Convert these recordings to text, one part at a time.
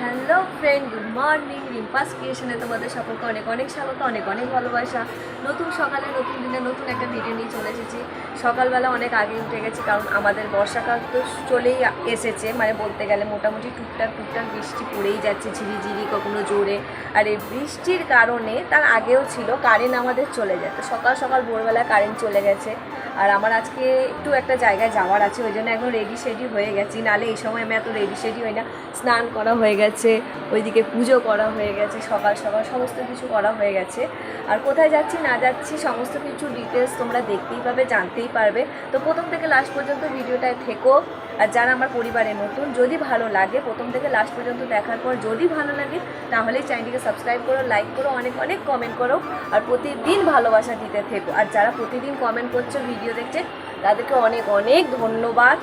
Hello friend, good morning. রিম্পাস ক্রিয়েশনে তোমাদের সকলকে অনেক অনেক স্বাগত, অনেক অনেক ভালোবাসা। নতুন সকালে, নতুন দিনে নতুন একটা ভিডিও নিয়ে চলে এসেছি। সকালবেলা অনেক আগে উঠে গেছি, কারণ আমাদের বর্ষাকাল তো চলেই এসেছে। মানে বলতে গেলে মোটামুটি টুকটাক টুকটাক বৃষ্টি পড়েই যাচ্ছে, ঝিরিঝিরি, কখনো জোরে। আর এই বৃষ্টির কারণে তার আগেও ছিল, কারেন্ট আমাদের চলে যায়। তো সকাল সকাল ভোরবেলা কারেন্ট চলে গেছে। আর আমার আজকে একটু একটা জায়গায় যাওয়ার আছে, ওই জন্য এখন রেডি সেডি হয়ে গেছি। নালে এই সময় আমি এত রেডি সেডি হই না, স্নান করা হয়ে গেছে। ওইদিকে পুজো করা হয়ে গেছে, সকাল সকাল সমস্ত কিছু করা হয়ে গেছে। আর কোথায় যাচ্ছি না যাচ্ছি সমস্ত কিছু ডিটেলস তোমরা দেখতেই পাবে, জানতেই পারবে। তো প্রথম থেকে লাস্ট পর্যন্ত ভিডিওটায় থেকো, আর যারা আমার পরিবারে নতুন, যদি ভালো লাগে প্রথম থেকে লাস্ট পর্যন্ত দেখার পর যদি ভালো লাগে, তাহলে চ্যানেলটিকে সাবস্ক্রাইব করো লাইক করো, অনেক অনেক কমেন্ট করো, আর প্রতিদিন ভালোবাসা দিতে থেকো। আর যারা প্রতিদিন কমেন্ট করছ ভিডিও দেখছে, তাদেরকে অনেক অনেক ধন্যবাদ।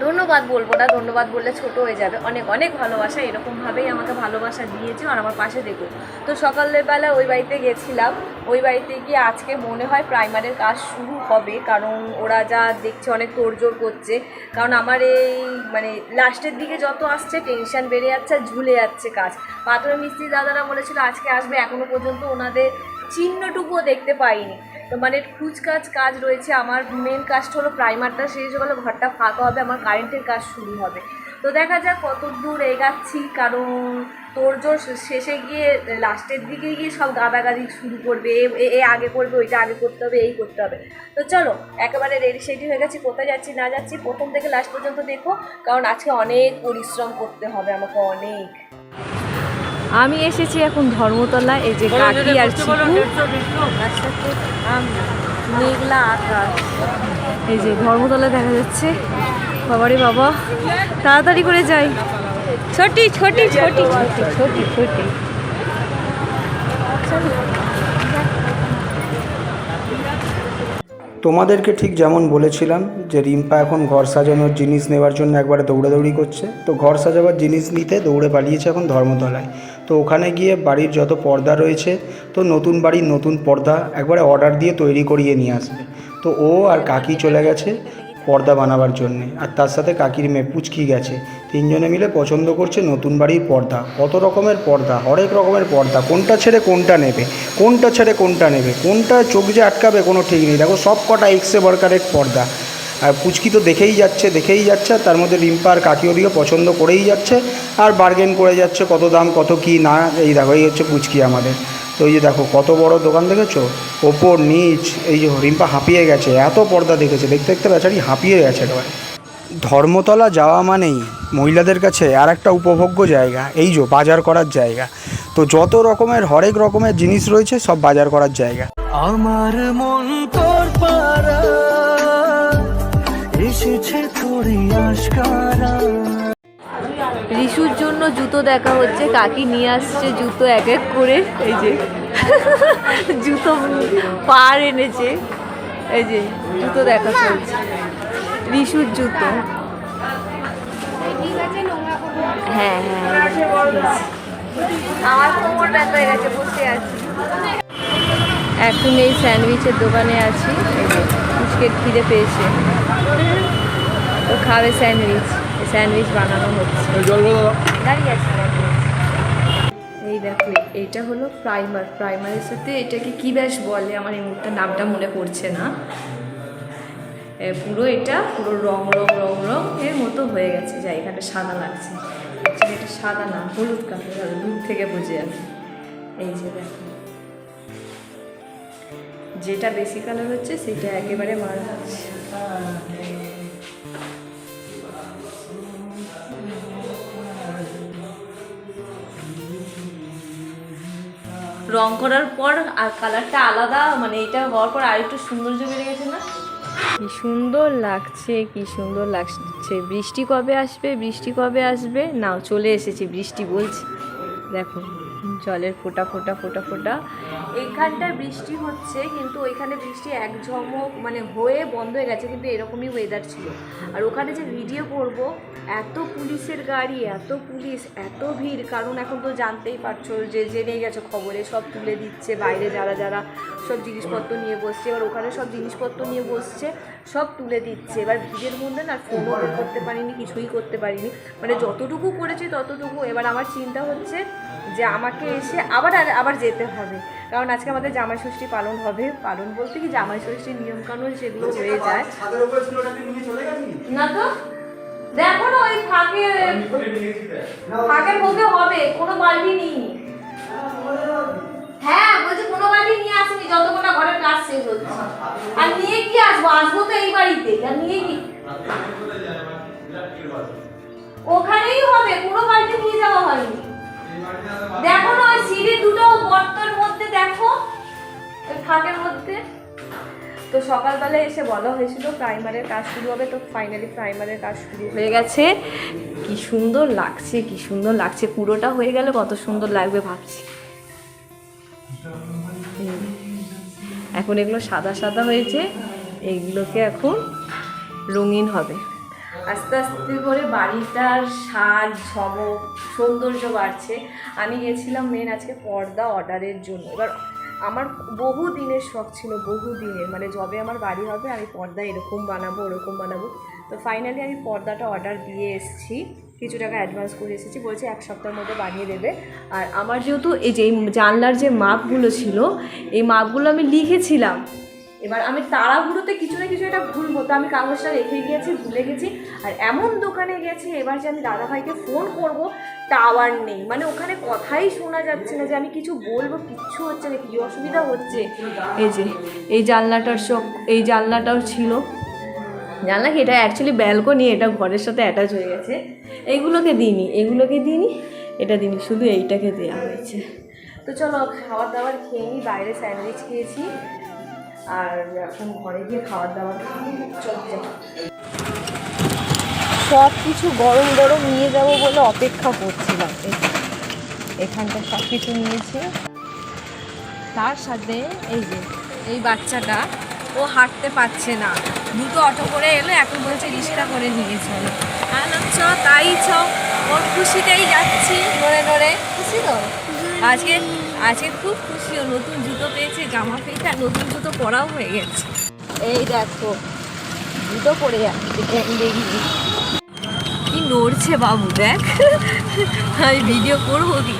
ধন্যবাদ বলব না, ধন্যবাদ বললে ছোট হয়ে যাবে। অনেক অনেক ভালোবাসা এরকমভাবেই আমাকে ভালোবাসা দিয়েছে আর আমার পাশে দেখো। তো সকালবেলা ওই বাড়িতে গেছিলাম, ওই বাড়িতে গিয়ে আজকে মনে হয় প্রাইমারির কাজ শুরু হবে, কারণ ওরা যা দেখছে অনেক তোড়জোড় করছে। কারণ আমার এই মানে লাস্টের দিকে যত আসছে টেনশন বেড়ে যাচ্ছে, ঝুলে যাচ্ছে কাজ। পাথর মিস্ত্রি দাদারা বলেছিল, আজকে আসবে, এখনও পর্যন্ত ওনাদের চিহ্নটুকুও দেখতে পাইনি। তো মানে খুচকাজ কাজ রয়েছে। আমার মেন কাজটা হলো প্রাইমারটা শেষ হলে ঘরটা ফাঁকা হবে, আমার কারেন্টের কাজ শুরু হবে। তো দেখা যাক কত দূর এগাচ্ছি, কারণ তোর জোর শেষে গিয়ে লাস্টের দিকে গিয়ে সব গাদাগাদি শুরু করবে। এ আগে করবে, ওইটা আগে করতে হবে, এই করতে হবে। তো চলো, একেবারে রেডি সেডি হয়ে গেছি। কোথায় যাচ্ছি, না যাচ্ছি, প্রথম থেকে লাস্ট পর্যন্ত দেখো। কারণ আজকে অনেক পরিশ্রম করতে হবে আমাকে অনেক। আমি এসেছি এখন ধর্মতলা এই যে কাকি আর মেঘলা আকাশ। এই যে ধর্মতলা দেখা যাচ্ছে। বাবারে বাবা তাড়াতাড়ি করে যাই। ছোটি ছোটি ছোটি ছোটি ছোটি ছোটি। তোমাদেরকে ঠিক যেমন বলেছিলাম যে রিম্পা এখন ঘর সাজানোর জিনিস নেওয়ার জন্য একবারে দৌড়াদৌড়ি করছে। তো ঘর সাজাবার জিনিস নিতে দৌড়ে পালিয়েছে এখন ধর্মতলায়। তো ওখানে গিয়ে বাড়ির যত পর্দা রয়েছে, তো নতুন বাড়ির নতুন পর্দা একবারে অর্ডার দিয়ে তৈরি করিয়ে নিয়ে আসবে। তো ও আর কাকি চলে গেছে পর্দা বানাবার জন্যে। আর তার সাথে কাকির মেয়ে পুচকি গেছে। তিনজনে মিলে পছন্দ করছে নতুন বাড়ির পর্দা। কত রকমের পর্দা, হরেক রকমের পর্দা। কোনটা ছেড়ে কোনটা নেবে? কোনটা ছেড়ে কোনটা নেবে? কোনটা চোখ যে আটকাবে কোনো ঠিক নেই। দেখো সব কটা এক্সে বরকারের পর্দা। আর পুচকি তো দেখেই যাচ্ছে দেখেই যাচ্ছে তার মধ্যে রিম্পা আর কাকি ওদিকে পছন্দ করেই যাচ্ছে, আর বার্গেন করে যাচ্ছে কত দাম, কত কি, না, এই দেখো, এই হচ্ছে পুচকি আমাদের। তো এই যে দেখো, কত বড় দোকান দেখেছ? ওপর, নিচ, এই যে রিম্পা হাঁপিয়ে গেছে, এত পর্দা দেখেছে, দেখতে দেখতে বেচারি হাঁপিয়ে গেছে একেবারে। ধর্মতলা যাওয়া মানেই মহিলাদের কাছে আর একটা উপভোগ্য জায়গা, এই যে বাজার করার জায়গা। তো যত রকমের, হরেক রকমের জিনিস রয়েছে, সব বাজার করার জায়গা। আমার মন তোর পাড়া। রিশুর জন্য জুতো দেখা হচ্ছে, কাকি নিয়ে আসছে জুতো এক এক করে, এই যে। জুতো পার এনেছে, এই যে, জুতো দেখা চলছে। রিসুর জুতো। হ্যাঁ হ্যাঁ এখন এই স্যান্ডউইচের দোকানে আছি যে খিদে পেয়েছে। তো খাবে স্যান্ডউইচ। স্যান্ডউইচ বানানো হচ্ছে। দাঁড়িয়ে আছি এই দেখো এটা হলো প্রাইমার। প্রাইমারের সাথে এটাকে কি ব্যাস বলে? আমার এই মুহূর্তে নামটা মনে পড়ছে না। পুরো এটা পুরো রং রং রং রং এর মতো হয়ে গেছে। যা এখানে সাদা লাগছে। এটা সাদা না হলুদ কালার দূর থেকে বুঝে যাবে এই যে দেখো। যেটা বেশি কালার হচ্ছে সেটা একেবারে মারা হচ্ছে রং করার পর আর কালারটা আলাদা মানে এটা হওয়ার পর আরেকটু সৌন্দর্য বেড়ে গেছে না? কি সুন্দর লাগছে, কি সুন্দর লাগছে। বৃষ্টি কবে আসবে? বৃষ্টি কবে আসবে? নাও, চলে এসেছি, বৃষ্টি বলছি। দেখো। জলের ফোঁটা ফোঁটা, ফোটা ফোটা। এইখানটায় বৃষ্টি হচ্ছে, কিন্তু ওইখানে বৃষ্টি এক ঝমক মানে হয়ে বন্ধ হয়ে গেছে, কিন্তু এরকমই ওয়েদার ছিল। আর ওখানে যে ভিডিও করব, এত পুলিশের গাড়ি, এত পুলিশ, এত ভিড়। কারণ এখন তো জানতেই পারছ, যে জেনে গেছো খবরে, সব তুলে দিচ্ছে, বাইরে যারা যারা সব জিনিসপত্র নিয়ে বসছে, এবার ওখানে সব জিনিসপত্র নিয়ে বসছে, সব তুলে দিচ্ছে। এবার ভিড়ের মধ্যে না ফোনও করতে পারিনি, কিছুই করতে পারিনি। মানে যতটুকু করেছি ততটুকু। এবার আমার চিন্তা হচ্ছে যে আমাকে এসে আবার আর- আবার যেতে হবে। কারণ আজকে আমাদের জামাই ষষ্ঠী পালন হবে। পালন বলতে কি জামাই ষষ্ঠীর নিয়মকানুন সেগুলো হয়ে যায়। না তো? দেখো না ওই ফাঁকে ফাঁকের মধ্যে হবে কোনো বালতি নেই। হ্যাঁ বলছি কোনো বালতি নিয়ে আসিনি যতক্ষণ না ঘরের কাজ শেষ হচ্ছে। আর নিয়ে কি আসব? আসব তো এই বাড়িতে। আর নিয়ে কি? ওখানেই হবে কোনো বালতি নিয়ে যাওয়া হয়নি। দেখো না, ওই সিঁড়ি দুটো গর্তর মধ্যে, দেখো। ওই ফাঁকের মধ্যে। তো সকালবেলা এসে বলা হয়েছিল প্রাইমারের কাজ শুরু হবে। তো ফাইনালি প্রাইমারের কাজ শুরু হয়ে গেছে। কি সুন্দর লাগছে, কি সুন্দর লাগছে। পুরোটা হয়ে গেলে কত সুন্দর লাগবে ভাবছি। এখন এগুলো সাদা সাদা হয়েছে। এইগুলোকে এখন রঙিন হবে। আস্তে আস্তে করে বাড়িটার সাজ ঝমক সৌন্দর্য বাড়ছে। আমি গেছিলাম মেন আজকে পর্দা অর্ডারের জন্য। এবার আমার বহু দিনের শখ ছিল, বহু দিনের। মানে যবে আমার বাড়ি হবে, আমি পর্দা এরকম বানাবো, ওরকম বানাবো। তো ফাইনালি আমি পর্দাটা অর্ডার দিয়ে এসেছি। কিছু টাকা অ্যাডভান্স করে এসেছি। বলছে এক সপ্তাহের মধ্যে বানিয়ে দেবে। আর আমার যেহেতু এই যে জানলার যে মাপগুলো ছিল, এই মাপগুলো আমি লিখেছিলাম। এবার আমি তাড়াহুড়োতে কিছু না কিছু একটা ভুল হতো আমি কাগজটা রেখে গিয়েছি, ভুলে গেছি। আর এমন দোকানে গেছি, এবার যে আমি দাদাভাইকে ফোন করব টাওয়ার নেই। মানে ওখানে কথাই শোনা যাচ্ছে না যে আমি কিছু বলব, কিচ্ছু হচ্ছে না, কি অসুবিধা হচ্ছে। এই যে, এই জানলাটার সব, এই জানলাটাও ছিল। জানলা কি? এটা অ্যাকচুয়ালি ব্যালকনি এটা ঘরের সাথে অ্যাটাচ হয়ে গেছে। এইগুলোকে দিইনি, এগুলোকে দিইনি, এটা দিইনি, শুধু এইটাকে দেওয়া হয়েছে। তো চলো খাবার দাবার খেয়ে নিই, বাইরে স্যান্ডউইচ খেয়েছি। আর এখন ঘরে গিয়ে খাবার দাবার খাব চল যাই সব কিছু গরম গরম নিয়ে যাব বলে অপেক্ষা করছিলাম। এখানটা সব কিছু নিয়েছি। তার সাথে এই যে এই বাচ্চাটা ও হাঁটতে পারছে না। দুটো অটো করে এলো এখন বলছে রিক্সা করে নিয়ে চলো। হ্যালো চ তাই চ। ওর খুশিতেই যাচ্ছি। নড়ে নড়ে। খুশি তো? আজকে আজকে খুব খুশি ও নতুন জুতো পেয়েছে জামা পেয়েছে, আর নতুন জুতো পরাও হয়ে গেছে। এই দেখো, জুতো পরে যাচ্ছে কি নড়ছে বাবু, দেখ। আমি ভিডিও করব কি?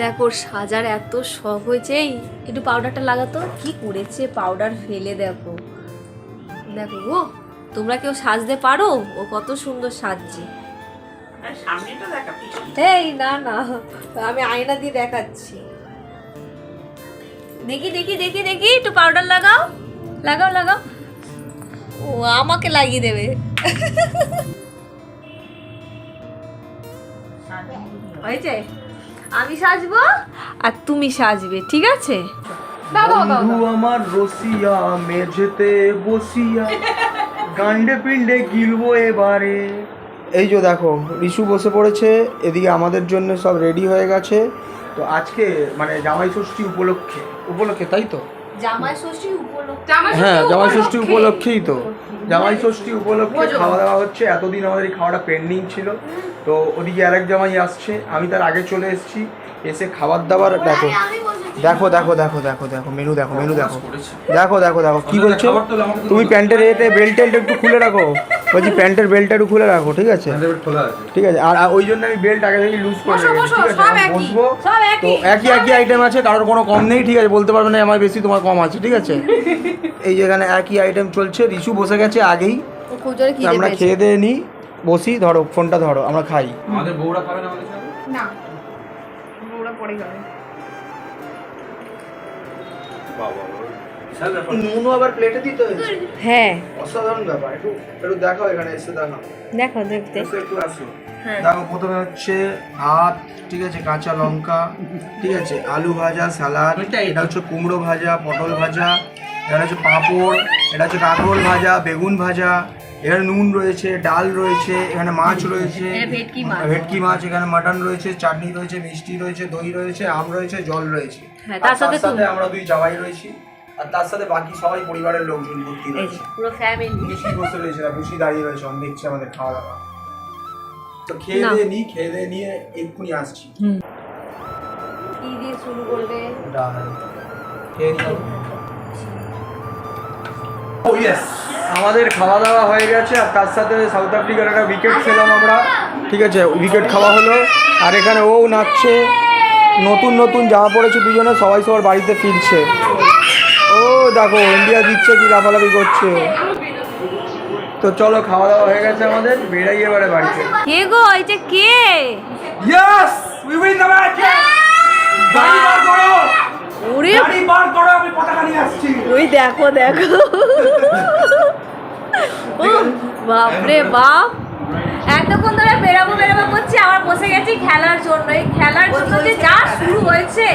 দেখো সাজার এত শখ হয়েছে। একটু পাউডারটা লাগাতো কি করেছে পাউডার ফেলে দেখো দেখো গো তোমরা কেউ সাজতে পারো? ও কত সুন্দর সাজছে। এই না না আমি আয়না দিয়ে দেখাচ্ছি। দেখি দেখি দেখি দেখি একটু পাউডার লাগাও। লাগাও লাগাও। ও আমাকে লাগিয়ে দেবে। হয়েছে? আমি সাজবো? আর তুমি সাজবে ঠিক আছে? দাও দাও দাও বন্ধু আমার রসিয়া মেঝেতে বসিয়া। গান্ডে পিণ্ডে গিলবো এবারে। এই যে দেখো ঋষু বসে পড়েছে এদিকে আমাদের জন্য সব রেডি হয়ে গেছে। তো আজকে মানে জামাই ষষ্ঠী উপলক্ষে উপলক্ষে তাই তো? হ্যাঁ জামাই ষষ্ঠী উপলক্ষেই তো। জামাই ষষ্ঠী উপলক্ষে খাওয়া দাওয়া হচ্ছে এতদিন আমাদের এই খাওয়াটা পেন্ডিং ছিল। তো ওদিকে আরেক জামাই আসছে আমি তার আগে চলে এসেছি এসে খাবার দাবার দেখো। দেখো দেখো দেখো দেখো দেখো মেনু দেখো মেনু দেখো। দেখো দেখো দেখো কি বলছো? তুমি প্যান্টের এতে বেল্ট টেল্ট একটু খুলে রাখো। বলছি প্যান্টের বেল্টটা একটু খুলে রাখো ঠিক আছে? ঠিক আছে। আর ওই জন্য আমি বেল্ট আগে থেকে লুজ করে রেখেছি ঠিক আছে? আমি বসবো। তো একই একই আইটেম আছে কারোর কোনো কম নেই ঠিক আছে? বলতে পারবে না আমার বেশি তোমার কম আছে ঠিক আছে? এই যেখানে একই আইটেম চলছে রিশু বসে গেছে আগেই। আমরা খেয়ে দিয়ে নিই বসি ধরো ফোনটা ধরো আমরা খাই। আমাদের বউরা খাবে না আমাদের সাথে? না। ওরা পরে খাবে বাবা নুনও আবার প্লেটে দিতে হয়েছে? হ্যাঁ। অসাধারণ ব্যাপার। একটু এখানে এসে দেখো দেখো দেখতে। একটু আসো। হ্যাঁ। দেখো প্রথমে হচ্ছে ভাত ঠিক আছে কাঁচা লঙ্কা ঠিক আছে আলু ভাজা স্যালাড এটা হচ্ছে কুমড়ো ভাজা পটল ভাজা এটা হচ্ছে পাঁপড় এটা হচ্ছে কাঁকরোল ভাজা বেগুন ভাজা এখানে নুন রয়েছে ডাল রয়েছে এখানে মাছ রয়েছে ভেটকি মাছ। এখানে মাটন রয়েছে চাটনি রয়েছে মিষ্টি রয়েছে দই রয়েছে আম রয়েছে জল রয়েছে। হ্যাঁ, তার সাথে তুমি। আমরা দুই জামাই রয়েছি আর তার সাথে বাকি সবাই পরিবারের লোকজন ভর্তি রয়েছে। পুরো ফ্যামিলি বুসি বসে রয়েছে না বুসি দাঁড়িয়ে রয়েছে আমি দেখছি আমাদের খাওয়া দাওয়া। তো খেয়ে দিয়ে নিই খেয়ে দিয়ে নিয়ে এক্ষুনি আসছি। কি দিয়ে শুরু করবে? ডাল। খেয়ে নিই ও ইয়েস আমাদের খাওয়া দাওয়া হয়ে গেছে আর তার সাথে সাউথ আফ্রিকার একটা উইকেট খেলাম আমরা। ঠিক আছে উইকেট খাওয়া হলো আর এখানে ও নাচছে। নতুন নতুন জামা পড়েছে দুজনে সবাই সবার বাড়িতে ফিরছে। ও দেখো ইন্ডিয়া দিচ্ছে কি লাফালাফি করছে। তো চলো খাওয়া দাওয়া হয়ে গেছে আমাদের বেড়াই এবারে বাড়িতে। কে গো এটা কে? Yes we win the match করো ওরে গাড়ি বার করো আমি পতাকা নিয়ে আসছি। ওই দেখো দেখো। ও বাপরে বাপ। এতক্ষণ ধরে বেরাবো বেরাবো করছি আবার বসে গেছি খেলার জন্য। এই খেলার জন্য যে যা শুরু হয়েছে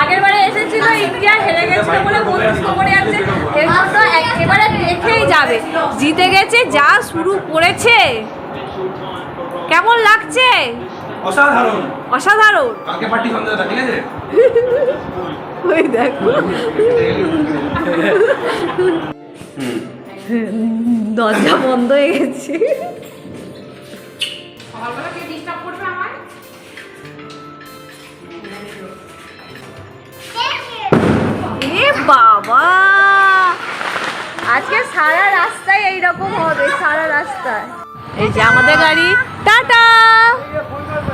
আগের বারে এসেছিল ইন্ডিয়া হেরে গেছিল বলে বন্ধুত্ব করে যাচ্ছে এর জন্য এক- এবারে দেখেই যাবে। জিতে গেছে যা শুরু করেছে। কেমন লাগছে? অসাধারণ। অসাধারণ। কালকে পার্টি সন্ধ্যাটা ঠিক আছে? ওই দেখো। দরজা বন্ধ হয়ে গেছে। বাবা! আজকে সারা রাস্তায় এইরকম হবে, সারা রাস্তায়। এই যে আমাদের গাড়ি। টাটা!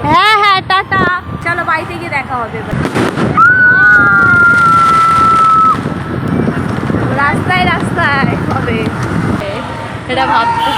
হ্যাঁ হ্যাঁ টাটা। চলো বাড়িতে গিয়ে দেখা হবে এবার